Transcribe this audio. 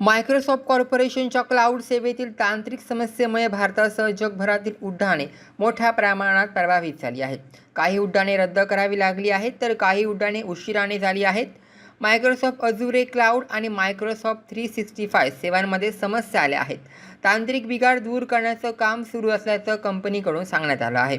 Microsoft कॉर्पोरेशनच्या cloud सेवेतील तांत्रिक समस्येमुळे भारतासह जगभरातील उड्डाणे मोठ्या प्रमाणात प्रभावित झाली आहेत. काही उड्डाणे रद्द करावी लागली आहेत तर काही उड्डाणे उशिराने झाली आहेत. मायक्रोसॉफ्ट अजुरे क्लाउड आणि मायक्रोसॉफ्ट थ्री सिक्स्टी फाय सेवांमध्ये समस्या आल्या आहेत. तांत्रिक बिघाड दूर करण्याचं काम सुरू असल्याचं कंपनीकडून सांगण्यात आलं आहे.